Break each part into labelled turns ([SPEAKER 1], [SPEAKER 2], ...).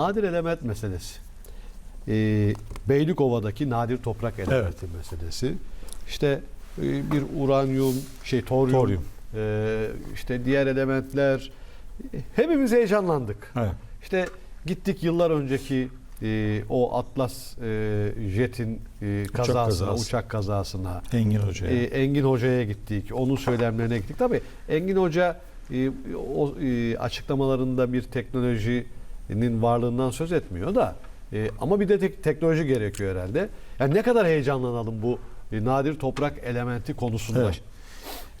[SPEAKER 1] Nadir element meselesi. Ee, Beylikova'daki nadir toprak elementi meselesi. İşte e, bir uranyum, şey toryum,
[SPEAKER 2] Toryum.
[SPEAKER 1] e, işte diğer elementler. Hepimiz heyecanlandık.
[SPEAKER 2] Evet.
[SPEAKER 1] İşte gittik yıllar önceki e, o Atlas e, jetin e, kazasına,
[SPEAKER 2] kazası.
[SPEAKER 1] uçak kazasına,
[SPEAKER 2] Engin Hoca'ya.
[SPEAKER 1] e, Engin Hoca'ya gittik. Onun söylemlerine gittik. Tabii Engin Hoca e, o e, açıklamalarında bir teknolojinin varlığından söz etmiyor da e, ama bir de tek- teknoloji gerekiyor herhalde. Yani ne kadar heyecanlanalım bu e, nadir toprak elementi konusunda.
[SPEAKER 2] Evet.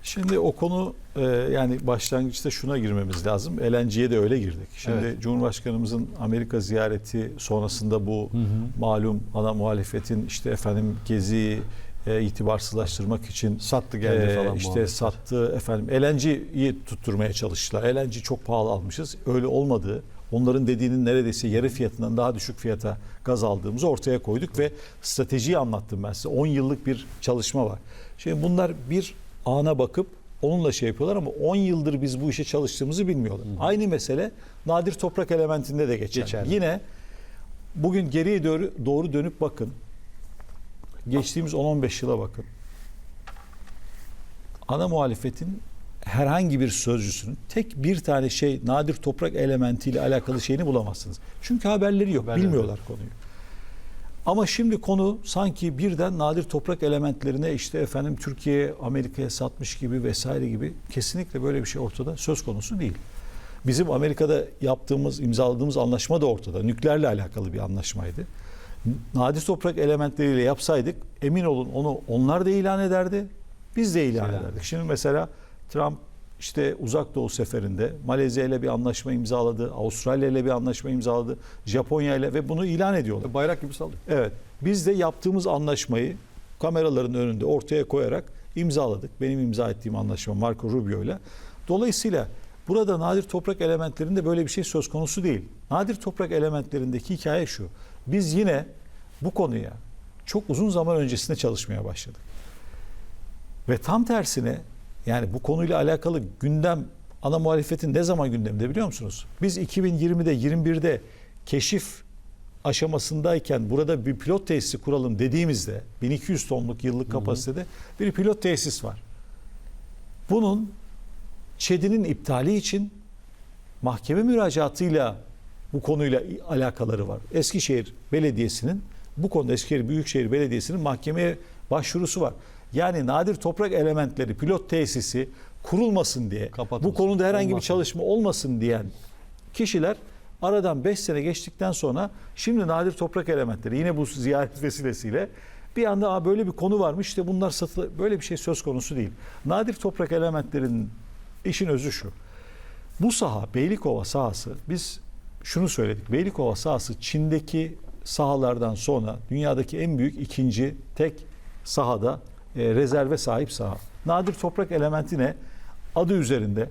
[SPEAKER 2] Şimdi o konu e, yani başlangıçta şuna girmemiz lazım. LNG'ye de öyle girdik. Şimdi
[SPEAKER 1] Evet.
[SPEAKER 2] Cumhurbaşkanımızın Amerika ziyareti sonrasında bu malum ana muhalefetin işte efendim gezi e, itibarsızlaştırmak için
[SPEAKER 1] Sattı geldi
[SPEAKER 2] e,
[SPEAKER 1] falan
[SPEAKER 2] işte
[SPEAKER 1] muhabbetler.
[SPEAKER 2] sattı efendim LNG'yi tutturmaya çalıştılar. LNG çok pahalı almışız. Öyle olmadığı onların dediğinin neredeyse yarı fiyatından daha düşük fiyata gaz aldığımızı ortaya koyduk ve stratejiyi anlattım ben size. 10 yıllık bir çalışma var. Şimdi bunlar bir ana bakıp onunla şey yapıyorlar ama 10 yıldır biz bu işe çalıştığımızı bilmiyorlar. Aynı mesele nadir toprak elementinde de geçer.
[SPEAKER 1] Geçerli.
[SPEAKER 2] Yine bugün geriye doğru, doğru dönüp bakın. Geçtiğimiz 10-15 yıla bakın. Ana muhalefetin herhangi bir sözcüsünün tek bir tane şey nadir toprak elementiyle alakalı şeyini bulamazsınız. Çünkü haberleri yok.
[SPEAKER 1] Haberleri
[SPEAKER 2] bilmiyorlar konuyu. Ama şimdi konu sanki birden nadir toprak elementlerine işte efendim Türkiye Amerika'ya satmış gibi vesaire gibi kesinlikle böyle bir şey ortada söz konusu değil. Bizim Amerika'da yaptığımız, imzaladığımız anlaşma da ortada. Nükleerle alakalı bir anlaşmaydı. Nadir toprak elementleriyle yapsaydık emin olun onu onlar da ilan ederdi. Biz de ilan
[SPEAKER 1] İlan
[SPEAKER 2] ederdik. Şimdi mesela Trump işte uzak doğu seferinde Malezya ile bir anlaşma imzaladı, Avustralya ile bir anlaşma imzaladı, Japonya ile ve bunu ilan ediyorlar.
[SPEAKER 1] Bayrak gibi sallıyor.
[SPEAKER 2] Evet. Biz de yaptığımız anlaşmayı kameraların önünde ortaya koyarak imzaladık. Benim imza ettiğim anlaşma Marco Rubio ile. Dolayısıyla burada nadir toprak elementlerinde böyle bir şey söz konusu değil. Nadir toprak elementlerindeki hikaye şu. Biz yine bu konuya çok uzun zaman öncesinde çalışmaya başladık. Ve tam tersine yani bu konuyla alakalı gündem ana muhalefetin ne zaman gündemde biliyor musunuz? Biz 2020'de 21'de keşif aşamasındayken burada bir pilot tesisi kuralım dediğimizde 1200 tonluk yıllık kapasitede bir pilot tesis var. Bunun ÇED'inin iptali için mahkeme müracaatıyla bu konuyla alakaları var. Eskişehir Belediyesi'nin bu konuda Eskişehir Büyükşehir Belediyesi'nin mahkemeye başvurusu var. Yani nadir toprak elementleri pilot tesisi kurulmasın diye
[SPEAKER 1] Kapatılsın,
[SPEAKER 2] bu konuda herhangi bir
[SPEAKER 1] olmasın.
[SPEAKER 2] çalışma olmasın diyen kişiler aradan 5 sene geçtikten sonra şimdi nadir toprak elementleri yine bu ziyaret vesilesiyle bir anda "Aa, böyle bir konu varmış işte bunlar satı böyle bir şey söz konusu değil. Nadir toprak elementlerinin işin özü şu. Bu saha Beylikova sahası biz şunu söyledik. Beylikova sahası Çin'deki sahalardan sonra dünyadaki en büyük ikinci tek sahada e, rezerve sahip saha. Nadir toprak elementi ne? Adı üzerinde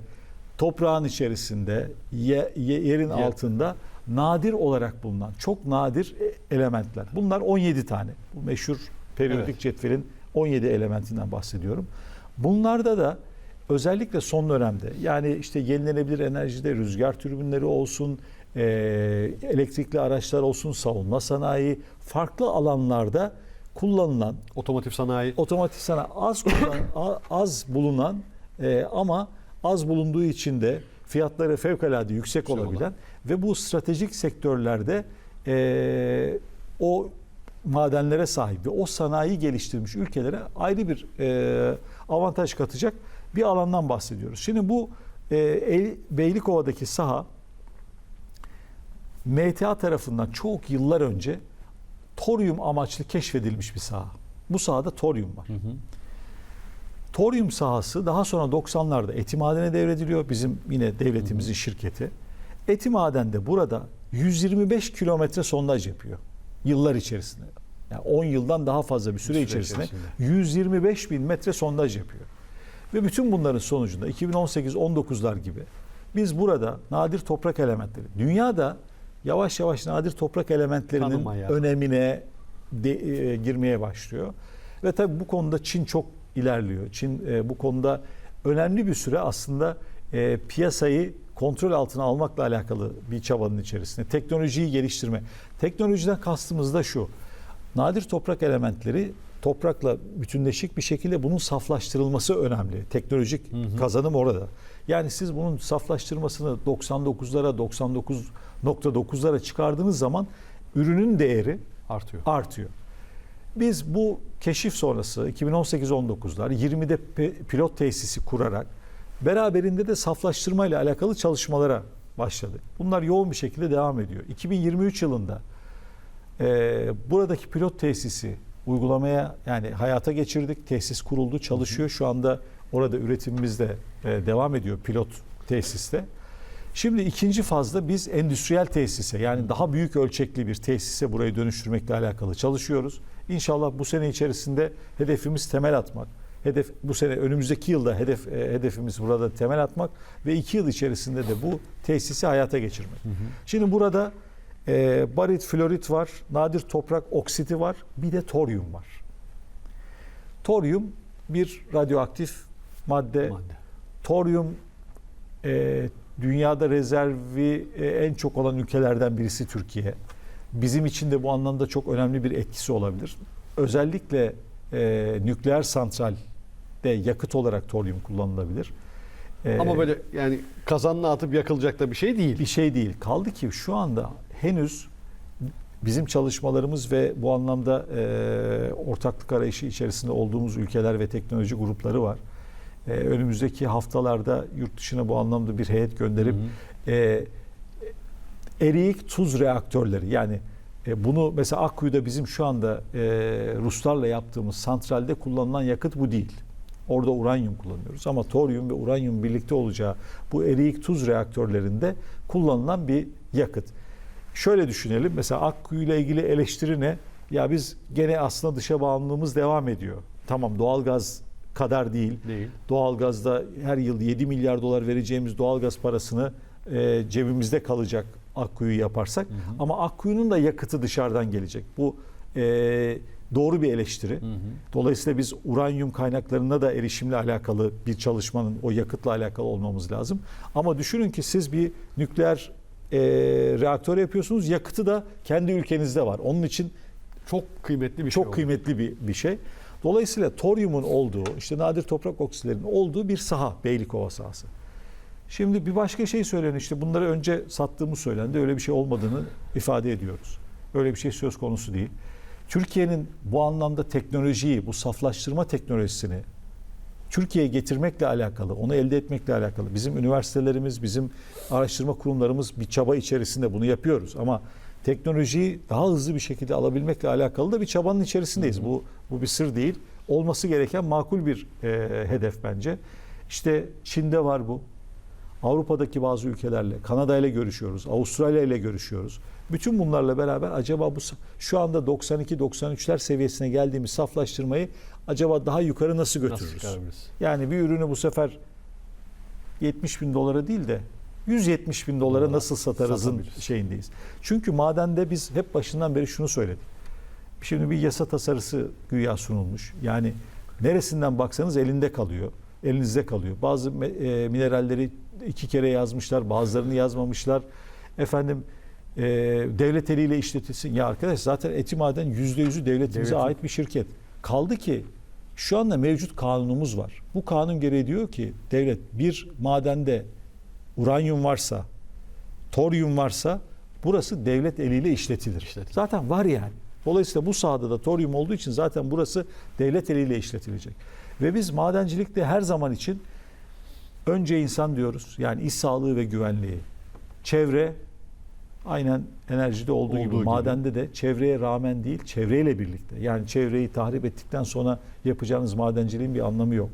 [SPEAKER 2] toprağın içerisinde ye- ye- yerin
[SPEAKER 1] Yer.
[SPEAKER 2] altında nadir olarak bulunan çok nadir e, elementler. Bunlar 17 tane. Bu meşhur periyodik
[SPEAKER 1] Evet.
[SPEAKER 2] cetvelin 17 elementinden bahsediyorum. Bunlarda da özellikle son dönemde yani işte yenilenebilir enerjide rüzgar türbinleri olsun, e, elektrikli araçlar olsun, savunma sanayi, farklı alanlarda kullanılan
[SPEAKER 1] Otomotiv sanayi.
[SPEAKER 2] otomatik sana az kullan- az bulunan e, ama az bulunduğu için de fiyatları fevkalade yüksek
[SPEAKER 1] olan.
[SPEAKER 2] olabilen ve bu stratejik sektörlerde e, o madenlere sahip ve o sanayi geliştirmiş ülkelere ayrı bir e, avantaj katacak bir alandan bahsediyoruz. Şimdi bu e, Beylikova'daki saha MTA tarafından çok yıllar önce toryum amaçlı keşfedilmiş bir saha. Bu sahada toryum var. Toryum sahası daha sonra 90'larda Etimaden'e devrediliyor. Bizim yine devletimizin şirketi. Etimaden burada 125 kilometre sondaj yapıyor. Yıllar içerisinde. Yani 10 yıldan daha fazla bir süre,
[SPEAKER 1] süre
[SPEAKER 2] içerisinde,
[SPEAKER 1] içerisinde.
[SPEAKER 2] 125 bin metre sondaj yapıyor. Ve bütün bunların sonucunda 2018-19'lar gibi biz burada nadir toprak elementleri, dünyada yavaş yavaş nadir toprak elementlerinin
[SPEAKER 1] Tanımaya.
[SPEAKER 2] önemine de- e, girmeye başlıyor. Ve tabii bu konuda Çin çok ilerliyor. Çin e, bu konuda önemli bir süre aslında e, piyasayı kontrol altına almakla alakalı bir çabanın içerisinde. Teknolojiyi geliştirme. Teknolojiden kastımız da şu. Nadir toprak elementleri toprakla bütünleşik bir şekilde bunun saflaştırılması önemli. Teknolojik kazanım orada. Yani siz bunun saflaştırmasını 99'lara 99.9'lara çıkardığınız zaman ürünün değeri
[SPEAKER 1] Artıyor.
[SPEAKER 2] artıyor. Biz bu keşif sonrası 2018-19'lar 20'de pe- pilot tesisi kurarak beraberinde de saflaştırma ile alakalı çalışmalara başladık. Bunlar yoğun bir şekilde devam ediyor. 2023 yılında e, buradaki pilot tesisi uygulamaya yani hayata geçirdik. Tesis kuruldu, çalışıyor. Şu anda orada üretimimiz de e, devam ediyor pilot tesiste. Şimdi ikinci fazda biz endüstriyel tesise yani daha büyük ölçekli bir tesise burayı dönüştürmekle alakalı çalışıyoruz. İnşallah bu sene içerisinde hedefimiz temel atmak. Hedef bu sene önümüzdeki yılda hedef e, hedefimiz burada temel atmak ve iki yıl içerisinde de bu tesisi hayata geçirmek. Şimdi burada e, barit, florit var, nadir toprak oksiti var, bir de toryum var. Toryum bir radyoaktif madde.
[SPEAKER 1] Madde.
[SPEAKER 2] Toryum e, dünyada rezervi e, en çok olan ülkelerden birisi Türkiye. Bizim için de bu anlamda çok önemli bir etkisi olabilir. Özellikle e, nükleer santralde yakıt olarak toryum kullanılabilir. E,
[SPEAKER 1] Ama böyle yani kazanına atıp yakılacak da bir şey değil.
[SPEAKER 2] bir şey değil. Kaldı ki şu anda henüz bizim çalışmalarımız ve bu anlamda e, ortaklık arayışı içerisinde olduğumuz ülkeler ve teknoloji grupları var. E, önümüzdeki haftalarda yurt dışına bu anlamda bir heyet gönderip e, eriyik tuz reaktörleri yani e, bunu mesela Akkuyu'da bizim şu anda e, Ruslarla yaptığımız santralde kullanılan yakıt bu değil. Orada uranyum kullanıyoruz ama toryum ve uranyum birlikte olacağı bu eriyik tuz reaktörlerinde kullanılan bir yakıt. Şöyle düşünelim mesela Akkuyu ile ilgili eleştiri ne? Ya biz gene aslında dışa bağımlılığımız devam ediyor. Tamam doğalgaz kadar değil.
[SPEAKER 1] Değil.
[SPEAKER 2] Doğalgazda her yıl 7 milyar dolar vereceğimiz doğalgaz parasını e, cebimizde kalacak Akkuyu yaparsak. Ama Akkuyu'nun da yakıtı dışarıdan gelecek. Bu e, doğru bir eleştiri. Dolayısıyla biz uranyum kaynaklarına da erişimle alakalı bir çalışmanın o yakıtla alakalı olmamız lazım. Ama düşünün ki siz bir nükleer e, reaktör yapıyorsunuz. Yakıtı da kendi ülkenizde var. Onun için
[SPEAKER 1] Çok kıymetli bir şey.
[SPEAKER 2] çok
[SPEAKER 1] oldu.
[SPEAKER 2] kıymetli bir, bir şey. Dolayısıyla toryumun olduğu, işte nadir toprak oksilerinin olduğu bir saha, Beylikova sahası. Şimdi bir başka şey söylenen işte bunları önce sattığımız söylendi. Öyle bir şey olmadığını ifade ediyoruz. Öyle bir şey söz konusu değil. Türkiye'nin bu anlamda teknolojiyi, bu saflaştırma teknolojisini Türkiye'ye getirmekle alakalı, onu elde etmekle alakalı. Bizim üniversitelerimiz, bizim araştırma kurumlarımız bir çaba içerisinde bunu yapıyoruz. Ama teknolojiyi daha hızlı bir şekilde alabilmekle alakalı da bir çabanın içerisindeyiz. Bu bu bir sır değil. Olması gereken makul bir e, hedef bence. İşte Çin'de var bu. Avrupa'daki bazı ülkelerle, Kanada ile görüşüyoruz, Avustralya ile görüşüyoruz. Bütün bunlarla beraber acaba bu şu anda 92-93'ler seviyesine geldiğimiz saflaştırmayı acaba daha yukarı nasıl
[SPEAKER 1] Nasıl
[SPEAKER 2] götürürüz?
[SPEAKER 1] çıkarabiliriz?
[SPEAKER 2] Yani bir ürünü bu sefer 70 bin dolara değil de 170 bin dolara
[SPEAKER 1] Dolara
[SPEAKER 2] nasıl satarızın
[SPEAKER 1] satabiliriz.
[SPEAKER 2] şeyindeyiz. Çünkü madende biz hep başından beri şunu söyledik. Şimdi bir yasa tasarısı güya sunulmuş. Yani neresinden baksanız elinde kalıyor. Elinizde kalıyor. Bazı me- e, mineralleri iki kere yazmışlar, bazılarını yazmamışlar. Efendim e, devlet eliyle işletilsin. Ya arkadaş zaten Etimaden yüzde yüzü devletimize
[SPEAKER 1] Devletin-
[SPEAKER 2] ait bir şirket. Kaldı ki şu anda mevcut kanunumuz var. Bu kanun gereği diyor ki devlet bir madende uranyum varsa, toryum varsa burası devlet eliyle işletilir.
[SPEAKER 1] İşletilir.
[SPEAKER 2] Zaten var yani. Dolayısıyla bu sahada da toryum olduğu için zaten burası devlet eliyle işletilecek. Ve biz madencilikte her zaman için önce insan diyoruz. Yani iş sağlığı ve güvenliği. Çevre aynen enerjide olduğu,
[SPEAKER 1] Olduğu
[SPEAKER 2] gibi,
[SPEAKER 1] gibi.
[SPEAKER 2] madende de çevreye rağmen değil, çevreyle birlikte. Yani çevreyi tahrip ettikten sonra yapacağınız madenciliğin bir anlamı yok.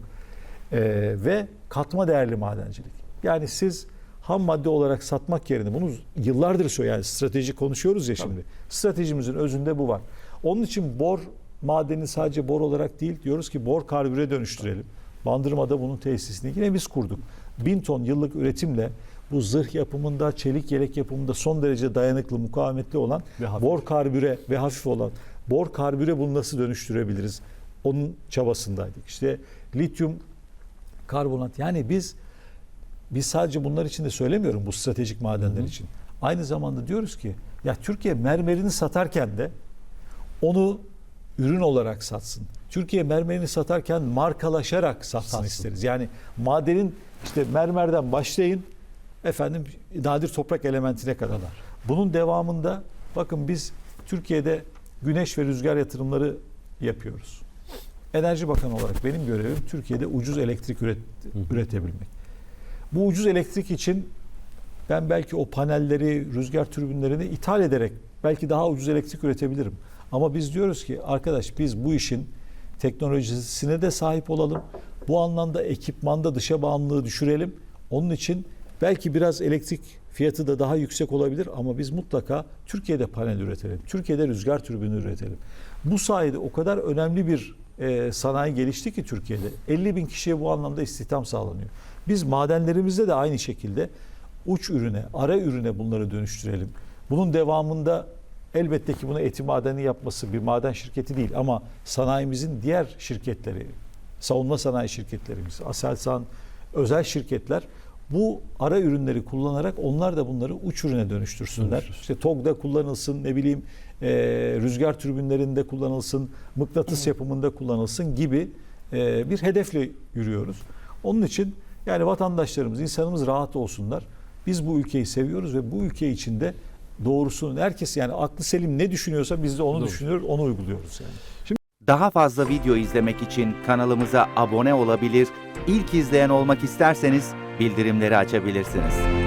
[SPEAKER 2] Ee, ve katma değerli madencilik. Yani siz ham madde olarak satmak yerine bunu yıllardır söylüyor. Yani strateji konuşuyoruz ya şimdi. Stratejimizin özünde bu var. Onun için bor madeni sadece bor olarak değil diyoruz ki bor karbüre dönüştürelim. Bandırma'da bunun tesisini yine biz kurduk. Bin ton yıllık üretimle bu zırh yapımında, çelik yelek yapımında son derece dayanıklı, mukavemetli olan
[SPEAKER 1] Ve hafif.
[SPEAKER 2] bor karbüre ve hafif olan bor karbüre bunu nasıl dönüştürebiliriz? Onun çabasındaydık. İşte lityum karbonat yani biz biz sadece bunlar için de söylemiyorum bu stratejik madenler için. Aynı zamanda diyoruz ki ya Türkiye mermerini satarken de onu ürün olarak satsın. Türkiye mermerini satarken markalaşarak satsın,
[SPEAKER 1] Satsın.
[SPEAKER 2] isteriz. Yani madenin işte mermerden başlayın efendim nadir toprak elementine kadar. Bunun devamında bakın biz Türkiye'de güneş ve rüzgar yatırımları yapıyoruz. Enerji Bakanı olarak benim görevim Türkiye'de ucuz elektrik üret, üretebilmek. Bu ucuz elektrik için ben belki o panelleri, rüzgar türbinlerini ithal ederek belki daha ucuz elektrik üretebilirim. Ama biz diyoruz ki arkadaş biz bu işin teknolojisine de sahip olalım. Bu anlamda ekipmanda dışa bağımlılığı düşürelim. Onun için belki biraz elektrik fiyatı da daha yüksek olabilir ama biz mutlaka Türkiye'de panel üretelim. Türkiye'de rüzgar türbini üretelim. Bu sayede o kadar önemli bir e, sanayi gelişti ki Türkiye'de. 50 bin kişiye bu anlamda istihdam sağlanıyor. Biz madenlerimizde de aynı şekilde uç ürüne, ara ürüne bunları dönüştürelim. Bunun devamında elbette ki buna eti madeni yapması bir maden şirketi değil ama sanayimizin diğer şirketleri, savunma sanayi şirketlerimiz, Aselsan, özel şirketler bu ara ürünleri kullanarak onlar da bunları uç ürüne dönüştürsünler.
[SPEAKER 1] Dönüştürsün.
[SPEAKER 2] İşte TOG'da kullanılsın, ne bileyim e, rüzgar türbinlerinde kullanılsın, mıknatıs yapımında kullanılsın gibi e, bir hedefle yürüyoruz. Onun için yani vatandaşlarımız, insanımız rahat olsunlar. Biz bu ülkeyi seviyoruz ve bu ülke içinde doğrusunu herkes yani aklı selim ne düşünüyorsa biz de onu
[SPEAKER 1] Doğru.
[SPEAKER 2] düşünüyoruz, onu uyguluyoruz yani.
[SPEAKER 3] Daha fazla video izlemek için kanalımıza abone olabilir, ilk izleyen olmak isterseniz bildirimleri açabilirsiniz.